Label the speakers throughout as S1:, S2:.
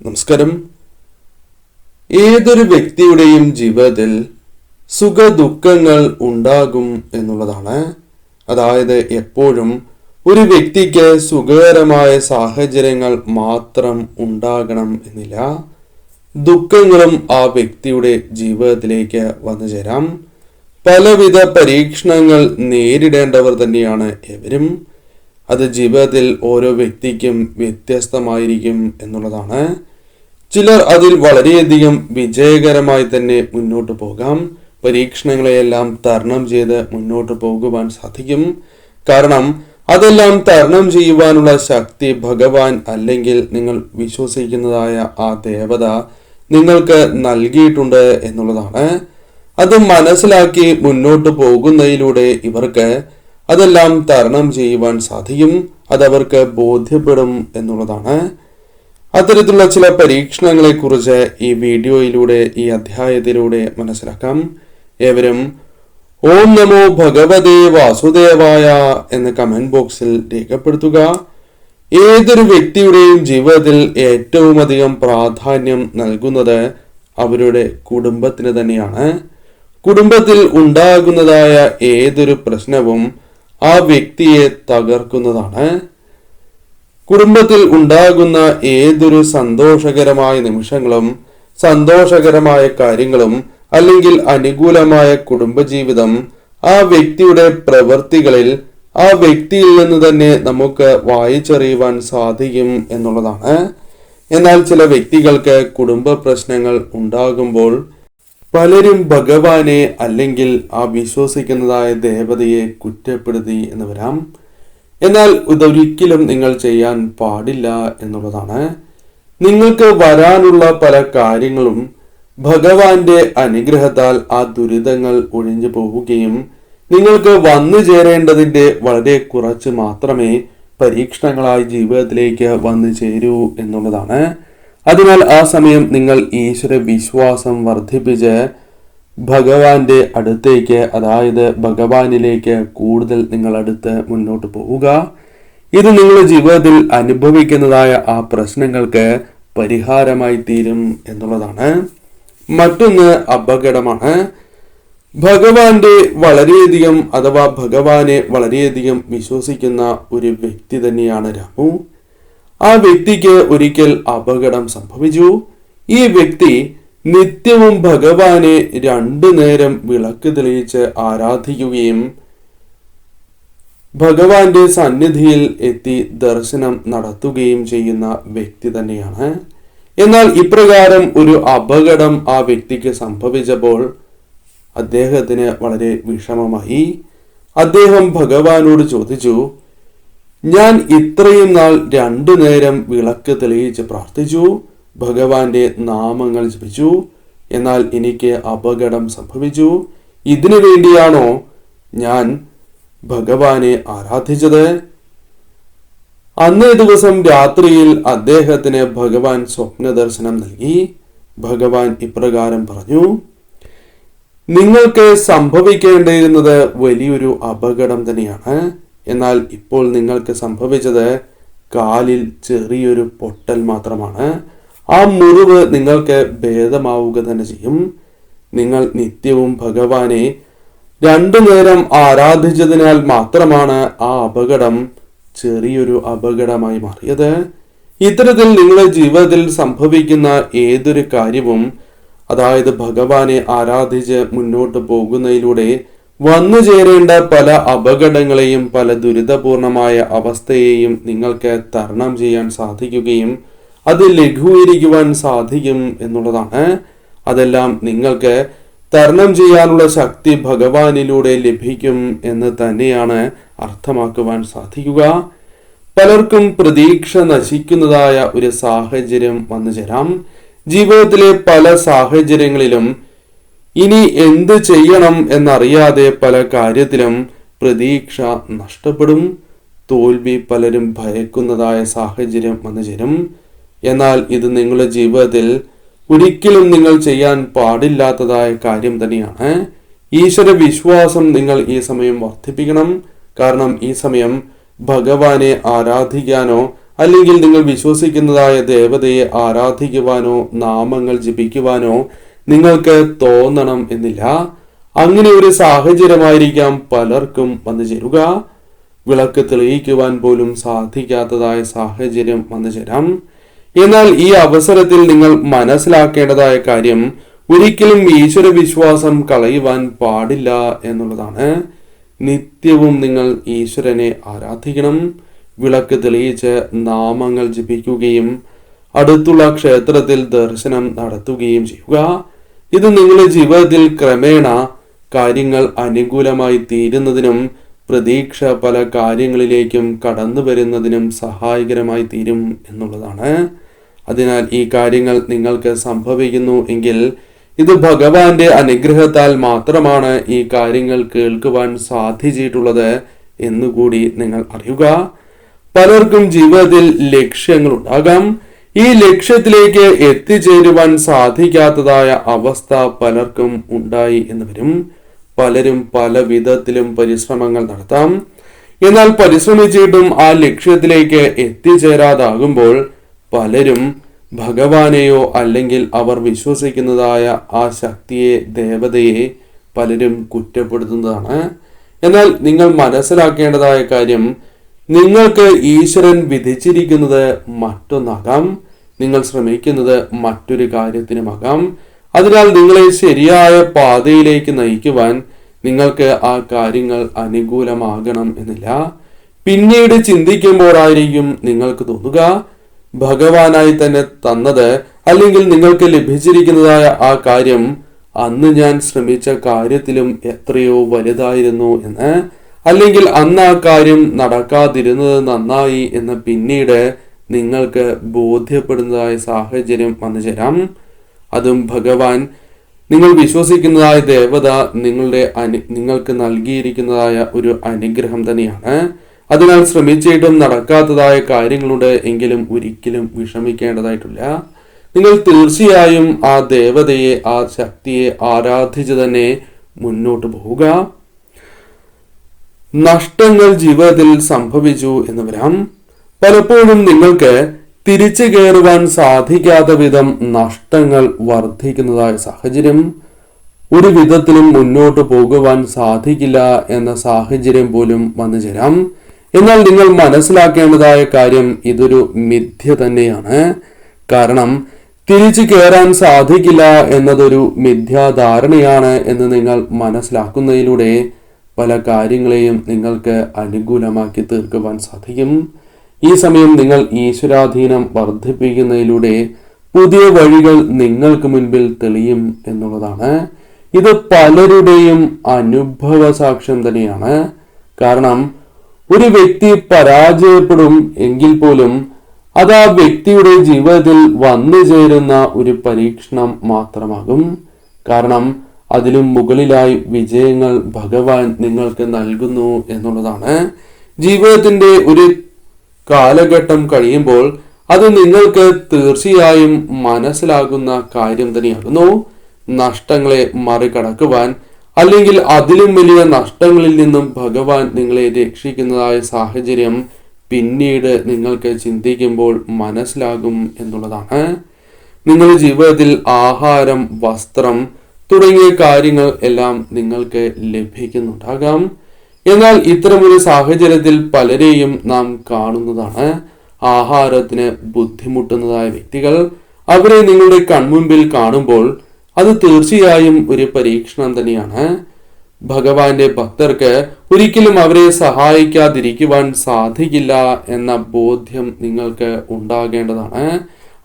S1: നമസ്കാരം. ഏതൊരു വ്യക്തിയുടെയും ജീവിതത്തിൽ സുഖ ദുഃഖങ്ങൾ ഉണ്ടാകും എന്നുള്ളതാണ്. അതായത് എപ്പോഴും ഒരു വ്യക്തിക്ക് സുഖകരമായ സാഹചര്യങ്ങൾ മാത്രം ഉണ്ടാകണം എന്നില്ല. ദുഃഖങ്ങളും ആ വ്യക്തിയുടെ ജീവിതത്തിലേക്ക് വന്നു ചേരാം. പലവിധ പരീക്ഷണങ്ങൾ നേരിടേണ്ടവർ തന്നെയാണ് എവരും. അത് ജീവിതത്തിൽ ഓരോ വ്യക്തിക്കും വ്യത്യസ്തമായിരിക്കും എന്നുള്ളതാണ്. ചിലർ അതിൽ വളരെയധികം വിജയകരമായി തന്നെ മുന്നോട്ട് പോകാം. പരീക്ഷണങ്ങളെയെല്ലാം തരണം ചെയ്ത് മുന്നോട്ട് പോകുവാൻ സാധിക്കും. കാരണം അതെല്ലാം തരണം ചെയ്യുവാനുള്ള ശക്തി ഭഗവാൻ അല്ലെങ്കിൽ നിങ്ങൾ വിശ്വസിക്കുന്നതായ ആ ദേവത നിങ്ങൾക്ക് നൽകിയിട്ടുണ്ട് എന്നുള്ളതാണ്. അത് മനസ്സിലാക്കി മുന്നോട്ട് പോകുന്നതിലൂടെ ഇവർക്ക് അതെല്ലാം തരണം ചെയ്യുവാൻ സാധിക്കും. അതവർക്ക് ബോധ്യപ്പെടും എന്നുള്ളതാണ്. അത്തരത്തിലുള്ള ചില പരീക്ഷണങ്ങളെ കുറിച്ച് ഈ വീഡിയോയിലൂടെ ഈ അധ്യായത്തിലൂടെ മനസ്സിലാക്കാം. ഏവരും ഓം നമോ ഭഗവതേ വാസുദേവായ എന്ന് കമന്റ് ബോക്സിൽ രേഖപ്പെടുത്തുക. ഏതൊരു വ്യക്തിയുടെയും ജീവിതത്തിൽ ഏറ്റവും അധികം പ്രാധാന്യം നൽകുന്നത് അവരുടെ കുടുംബത്തിന് തന്നെയാണ്. കുടുംബത്തിൽ ഉണ്ടാകുന്നതായ ഏതൊരു പ്രശ്നവും ആ വ്യക്തിയെ തകർക്കുന്നതാണ്. കുടുംബത്തിൽ ഉണ്ടാകുന്ന ഏതൊരു സന്തോഷകരമായ നിമിഷങ്ങളും സന്തോഷകരമായ കാര്യങ്ങളും അല്ലെങ്കിൽ അനുകൂലമായ കുടുംബജീവിതം ആ വ്യക്തിയുടെ പ്രവൃത്തികളിൽ ആ വ്യക്തിയിൽ നിന്ന് തന്നെ നമുക്ക് വായിച്ചറിയുവാൻ സാധിക്കും എന്നുള്ളതാണ്. എന്നാൽ ചില വ്യക്തികൾക്ക് കുടുംബ പ്രശ്നങ്ങൾ ഉണ്ടാകുമ്പോൾ പലരും ഭഗവാനെ അല്ലെങ്കിൽ ആ വിശ്വസിക്കുന്നതായ ദേവതയെ കുറ്റപ്പെടുത്തി എന്ന് വരാം. എന്നാൽ ഇതൊരിക്കലും നിങ്ങൾ ചെയ്യാൻ പാടില്ല എന്നുള്ളതാണ്. നിങ്ങൾക്ക് വരാനുള്ള പല കാര്യങ്ങളും ഭഗവാന്റെ അനുഗ്രഹത്താൽ ആ ദുരിതങ്ങൾ ഒഴിഞ്ഞു പോവുകയും നിങ്ങൾക്ക് വന്നു ചേരേണ്ടതിന്റെ വളരെ കുറച്ച് മാത്രമേ പരീക്ഷണങ്ങളായി ജീവിതത്തിലേക്ക് വന്നു ചേരൂ എന്നുള്ളതാണ്. അതിനാൽ ആ സമയം നിങ്ങൾ ഈശ്വര വിശ്വാസം വർദ്ധിപ്പിച്ച് ഭഗവാന്റെ അടുത്തേക്ക് അതായത് ഭഗവാനിലേക്ക് കൂടുതൽ നിങ്ങൾ അടുത്ത് മുന്നോട്ട് പോവുക. ഇത് നിങ്ങളുടെ ജീവിതത്തിൽ അനുഭവിക്കുന്നതായ ആ പ്രശ്നങ്ങൾക്ക് പരിഹാരമായി തീരും എന്നുള്ളതാണ്. മറ്റൊന്ന് അപകടമാണ്. ഭഗവാന്റെ വളരെയധികം അഥവാ ഭഗവാനെ വളരെയധികം വിശ്വസിക്കുന്ന ഒരു വ്യക്തി തന്നെയാണ് രാമു. ആ വ്യക്തിക്ക് ഒരിക്കൽ അപകടം സംഭവിച്ചു. ഈ വ്യക്തി നിത്യവും ഭഗവാനെ രണ്ടു നേരം വിളക്ക് തെളിയിച്ച് ആരാധിക്കുകയും ഭഗവാന്റെ സന്നിധിയിൽ എത്തി ദർശനം നടത്തുകയും ചെയ്യുന്ന വ്യക്തി തന്നെയാണ്. എന്നാൽ ഇപ്രകാരം ഒരു അപകടം ആ വ്യക്തിക്ക് സംഭവിച്ചപ്പോൾ അദ്ദേഹത്തിന് വളരെ വിഷമമായി. അദ്ദേഹം ഭഗവാനോട് ചോദിച്ചു ഞാൻ ഇത്രയും നാൾ രണ്ടു നേരം വിളക്ക് തെളിയിച്ച് പ്രാർത്ഥിച്ചു ഭഗവാന്റെ നാമങ്ങൾ ജപിച്ചു എന്നാൽ എനിക്ക് അപകടം സംഭവിച്ചു. ഇതിനു വേണ്ടിയാണോ ഞാൻ ഭഗവാനെ ആരാധിച്ചത്? അന്നേ ദിവസം രാത്രിയിൽ അദ്ദേഹത്തിന് ഭഗവാൻ സ്വപ്ന ദർശനം നൽകി. ഭഗവാൻ ഇപ്രകാരം പറഞ്ഞു നിങ്ങൾക്ക് സംഭവിക്കേണ്ടിയിരുന്നത് വലിയൊരു അപകടം തന്നെയാണ്. എന്നാൽ ഇപ്പോൾ നിങ്ങൾക്ക് സംഭവിച്ചത് കാലിൽ ചെറിയൊരു പൊട്ടൽ മാത്രമാണ്. ആ മുറിവ് നിങ്ങൾക്ക് ഭേദമാവുക തന്നെ ചെയ്യും. നിങ്ങൾ നിത്യവും ഭഗവാനെ രണ്ടു നേരം ആരാധിച്ചതിനാൽ മാത്രമാണ് ആ അപകടം ചെറിയൊരു അപകടമായി മാറിയത്. ഇത്തരത്തിൽ നിങ്ങളുടെ ജീവിതത്തിൽ സംഭവിക്കുന്ന ഏതൊരു കാര്യവും അതായത് ഭഗവാനെ ആരാധിച്ച് മുന്നോട്ട് പോകുന്നതിലൂടെ വന്നു ചേരേണ്ട പല അപകടങ്ങളെയും പല ദുരിതപൂർണമായ അവസ്ഥയെയും നിങ്ങൾക്ക് തരണം ചെയ്യാൻ സാധിക്കുകയും അത് ലഘൂകരിക്കുവാൻ സാധിക്കും എന്നുള്ളതാണ്. അതെല്ലാം നിങ്ങൾക്ക് തരണം ചെയ്യാനുള്ള ശക്തി ഭഗവാനിലൂടെ ലഭിക്കും എന്ന് തന്നെയാണ് അർത്ഥമാക്കുവാൻ സാധിക്കുക. പലർക്കും പ്രതീക്ഷ നശിക്കുന്നതായ ഒരു സാഹചര്യം വന്നു ചേരാം. ജീവിതത്തിലെ പല സാഹചര്യങ്ങളിലും ഇനി എന്ത് ചെയ്യണം എന്നറിയാതെ പല കാര്യത്തിലും പ്രതീക്ഷ നഷ്ടപ്പെടും. തോൽവി പലരും ഭയക്കുന്നതായ സാഹചര്യം വന്നു ചേരും. എന്നാൽ ഇത് നിങ്ങളുടെ ജീവിതത്തിൽ ഒരിക്കലും നിങ്ങൾ ചെയ്യാൻ പാടില്ലാത്തതായ കാര്യം തന്നെയാണ്. ഈശ്വര വിശ്വാസം നിങ്ങൾ ഈ സമയം വർദ്ധിപ്പിക്കണം. കാരണം ഈ സമയം ഭഗവാനെ ആരാധിക്കാനോ അല്ലെങ്കിൽ നിങ്ങൾ വിശ്വസിക്കുന്നതായ ദേവതയെ ആരാധിക്കുവാനോ നാമങ്ങൾ ജപിക്കുവാനോ നിങ്ങൾക്ക് തോന്നണം എന്നില്ല. അങ്ങനെ ഒരു സാഹചര്യമായിരിക്കാം പലർക്കും വന്നു ചേരുക. വിളക്ക് തെളിയിക്കുവാൻ പോലും സാധിക്കാത്തതായ സാഹചര്യം വന്നു ചേരാം. എന്നാൽ ഈ അവസരത്തിൽ നിങ്ങൾ മനസ്സിലാക്കേണ്ടതായ കാര്യം ഒരിക്കലും ഈശ്വര വിശ്വാസം കളയുവാൻ പാടില്ല എന്നുള്ളതാണ്. നിത്യവും നിങ്ങൾ ഈശ്വരനെ ആരാധിക്കണം. വിളക്ക് തെളിയിച്ച് നാമങ്ങൾ ജപിക്കുകയും അടുത്തുള്ള ക്ഷേത്രത്തിൽ ദർശനം നടത്തുകയും ചെയ്യുക. ഇത് നിങ്ങളുടെ ജീവിതത്തിൽ ക്രമേണ കാര്യങ്ങൾ അനുകൂലമായി തീരുന്നതിനും പ്രതീക്ഷ പല കാര്യങ്ങളിലേക്കും കടന്നു വരുന്നതിനും സഹായകരമായി തീരും എന്നുള്ളതാണ്. അതിനാൽ ഈ കാര്യങ്ങൾ നിങ്ങൾക്ക് സംഭവിക്കുന്നു എങ്കിൽ ഇത് ഭഗവാന്റെ അനുഗ്രഹത്താൽ മാത്രമാണ് ഈ കാര്യങ്ങൾ കേൾക്കുവാൻ സാധിച്ചിട്ടുള്ളത് എന്നുകൂടി നിങ്ങൾ അറിയുക. പലർക്കും ജീവിതത്തിൽ ലക്ഷ്യങ്ങളുണ്ടാകാം. ഈ ലക്ഷ്യത്തിലേക്ക് എത്തിച്ചേരുവാൻ സാധിക്കാത്തതായ അവസ്ഥ പലർക്കും ഉണ്ടായി എന്ന് വരും. പലരും പല വിധത്തിലും പരിശ്രമങ്ങൾ നടത്താം. എന്നാൽ പരിശ്രമിച്ചിട്ടും ആ ലക്ഷ്യത്തിലേക്ക് എത്തിച്ചേരാതാകുമ്പോൾ പലരും ഭഗവാനെയോ അല്ലെങ്കിൽ അവർ വിശ്വസിക്കുന്നതായ ആ ശക്തിയെ ദേവതയെ പലരും കുറ്റപ്പെടുത്തുന്നതാണ്. എന്നാൽ നിങ്ങൾ മനസ്സിലാക്കേണ്ടതായ കാര്യം നിങ്ങൾക്ക് ഈശ്വരൻ വിധിച്ചിരിക്കുന്നത് മറ്റൊന്നാകാം. നിങ്ങൾ ശ്രമിക്കുന്നത് മറ്റൊരു കാര്യത്തിനുമാകാം അതിനാൽ നിങ്ങളെ ശരിയായ പാതയിലേക്ക് നയിക്കുവാൻ നിങ്ങൾക്ക് ആ കാര്യങ്ങൾ അനുകൂലമാകണം എന്നില്ല. പിന്നീട് ചിന്തിക്കുമ്പോഴായിരിക്കും നിങ്ങൾക്ക് തോന്നുക ഭഗവാനായി തന്നെ തന്നത് അല്ലെങ്കിൽ നിങ്ങൾക്ക് ലഭിച്ചിരിക്കുന്നതായ ആ കാര്യം അന്ന് ഞാൻ ശ്രമിച്ച കാര്യത്തിലും എത്രയോ വലുതായിരുന്നു എന്ന് അല്ലെങ്കിൽ അന്ന് ആ കാര്യം നടക്കാതിരുന്നത് നന്നായി എന്ന് പിന്നീട് നിങ്ങൾക്ക് ബോധ്യപ്പെടുന്നതായ സാഹചര്യം വന്നു ചേരാം. അതും ഭഗവാൻ നിങ്ങൾ വിശ്വസിക്കുന്നതായ ദേവത നിങ്ങളുടെ അനു നിങ്ങൾക്ക് നൽകിയിരിക്കുന്നതായ ഒരു അനുഗ്രഹം തന്നെയാണ്. അതിനാൽ ശ്രമിച്ചിട്ടും നടക്കാത്തതായ കാര്യങ്ങളുണ്ട് എങ്കിലും ഒരിക്കലും വിഷമിക്കേണ്ടതായിട്ടില്ല. നിങ്ങൾ തീർച്ചയായും ആ ദേവതയെ ആ ശക്തിയെ ആരാധിച്ച് തന്നെ മുന്നോട്ട് പോവുക. നഷ്ടങ്ങൾ ജീവിതത്തിൽ സംഭവിച്ചു എന്ന് വരാം. പലപ്പോഴും നിങ്ങൾക്ക് തിരിച്ചു കയറുവാൻ സാധിക്കാത്ത വിധം നഷ്ടങ്ങൾ വർദ്ധിക്കുന്നതായ സാഹചര്യം ഒരു വിധത്തിലും മുന്നോട്ട് പോകുവാൻ സാധിക്കില്ല എന്ന സാഹചര്യം പോലും വന്നു ചേരാം. എന്നാൽ നിങ്ങൾ മനസ്സിലാക്കേണ്ടതായ കാര്യം ഇതൊരു മിഥ്യ തന്നെയാണ്. കാരണം തിരിച്ചു കയറാൻ സാധിക്കില്ല എന്നതൊരു മിഥ്യാധാരണയാണ് എന്ന് നിങ്ങൾ മനസ്സിലാക്കുന്നതിലൂടെ പല കാര്യങ്ങളെയും നിങ്ങൾക്ക് അനുകൂലമാക്കി തീർക്കുവാൻ സാധിക്കും. ഈ സമയം നിങ്ങൾ ഈശ്വരാധീനം വർദ്ധിപ്പിക്കുന്നതിലൂടെ പുതിയ വഴികൾ നിങ്ങൾക്ക് മുൻപിൽ തെളിയും എന്നുള്ളതാണ്. ഇത് പലരുടെയും അനുഭവ സാക്ഷ്യം തന്നെയാണ്. കാരണം ഒരു വ്യക്തി പരാജയപ്പെടും എങ്കിൽ പോലും അത് ആ വ്യക്തിയുടെ ജീവിതത്തിൽ വന്നു ചേരുന്ന ഒരു പരീക്ഷണം മാത്രമാകും. കാരണം അതിലും മുകളിലായി വിജയങ്ങൾ ഭഗവാൻ നിങ്ങൾക്ക് നൽകുന്നു എന്നുള്ളതാണ്. ജീവിതത്തിന്റെ ഒരു കാലഘട്ടം കഴിയുമ്പോൾ അത് നിങ്ങൾക്ക് തീർച്ചയായും മനസ്സിലാകുന്ന കാര്യം തന്നെയാകുന്നു. നഷ്ടങ്ങളെ മറികടക്കുവാൻ അല്ലെങ്കിൽ അതിലും വലിയ നഷ്ടങ്ങളിൽ നിന്നും ഭഗവാൻ നിങ്ങളെ രക്ഷിക്കുന്നതായ സാഹചര്യം പിന്നീട് നിങ്ങൾക്ക് ചിന്തിക്കുമ്പോൾ മനസ്സിലാകും എന്നുള്ളതാണ്. നിങ്ങളുടെ ജീവിതത്തിൽ ആഹാരം വസ്ത്രം തുടങ്ങിയ കാര്യങ്ങൾ എല്ലാം നിങ്ങൾക്ക് ലഭിക്കുന്നുണ്ടാകാം. എന്നാൽ ഇത്തരമൊരു സാഹചര്യത്തിൽ പലരെയും നാം കാണുന്നതാണ്. ആഹാരത്തിന് ബുദ്ധിമുട്ടുന്നതായ വ്യക്തികൾ അവരെ നിങ്ങളുടെ കൺമുമ്പിൽ കാണുമ്പോൾ അത് തീർച്ചയായും ഒരു പരീക്ഷണം തന്നെയാണ്. ഭഗവാന്റെ ഭക്തർക്ക് ഒരിക്കലും അവരെ സഹായിക്കാതിരിക്കുവാൻ സാധിക്കില്ല എന്ന ബോധ്യം നിങ്ങൾക്ക് ഉണ്ടാകേണ്ടതാണ്.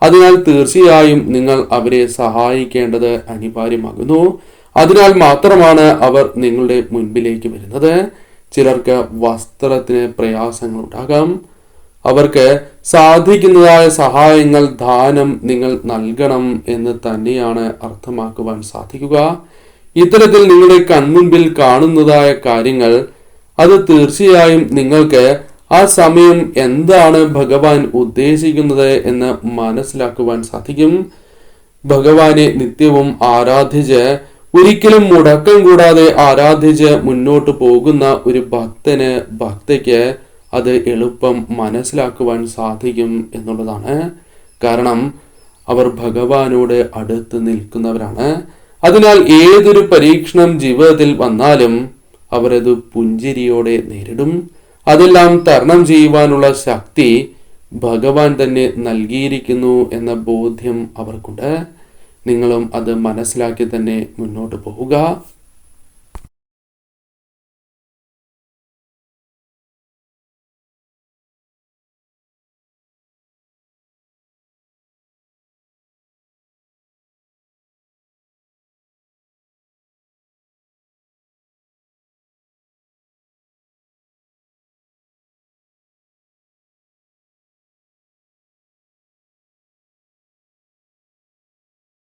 S1: അതിനാൽ തീർച്ചയായും നിങ്ങൾ അവരെ സഹായിക്കേണ്ടത് അനിവാര്യമാകുന്നു. അതിനാൽ മാത്രമാണ് അവർ നിങ്ങളുടെ മുൻപിലേക്ക് വരുന്നത്. ചിലർക്ക് വസ്ത്രത്തിന് പ്രയാസങ്ങൾ ഉണ്ടാകാം അവർക്ക് സാധിക്കുന്നതായ സഹായങ്ങൾ ദാനം നിങ്ങൾ നൽകണം എന്ന് തന്നെയാണ് അർത്ഥമാക്കുവാൻ സാധിക്കുക. ഇത്തരത്തിൽ നിങ്ങളുടെ കൺമുൻപിൽ കാണുന്നതായ കാര്യങ്ങൾ അത് തീർച്ചയായും നിങ്ങൾക്ക് ആ സമയം എന്താണ് ഭഗവാൻ ഉദ്ദേശിക്കുന്നത് എന്ന് മനസ്സിലാക്കുവാൻ സാധിക്കും. ഭഗവാനെ നിത്യവും ആരാധിച്ച് ഒരിക്കലും മുടക്കം കൂടാതെ ആരാധിച്ച് മുന്നോട്ട് പോകുന്ന ഒരു ഭക്തന് ഭക്തയ്ക്ക് അത് എളുപ്പം മനസ്സിലാക്കുവാൻ സാധിക്കും എന്നുള്ളതാണ്. കാരണം അവർ ഭഗവാനോട് അടുത്ത് നിൽക്കുന്നവരാണ്. അതിനാൽ ഏതൊരു പരീക്ഷണം ജീവിതത്തിൽ വന്നാലും അവരത് പുഞ്ചിരിയോടെ നേരിടും. അതെല്ലാം തരണം ചെയ്യുവാനുള്ള ശക്തി ഭഗവാൻ തന്നെ നൽകിയിരിക്കുന്നു എന്ന ബോധ്യം അവർക്കുണ്ട്. നിങ്ങളും അത് മനസ്സിലാക്കി തന്നെ മുന്നോട്ട് പോവുക.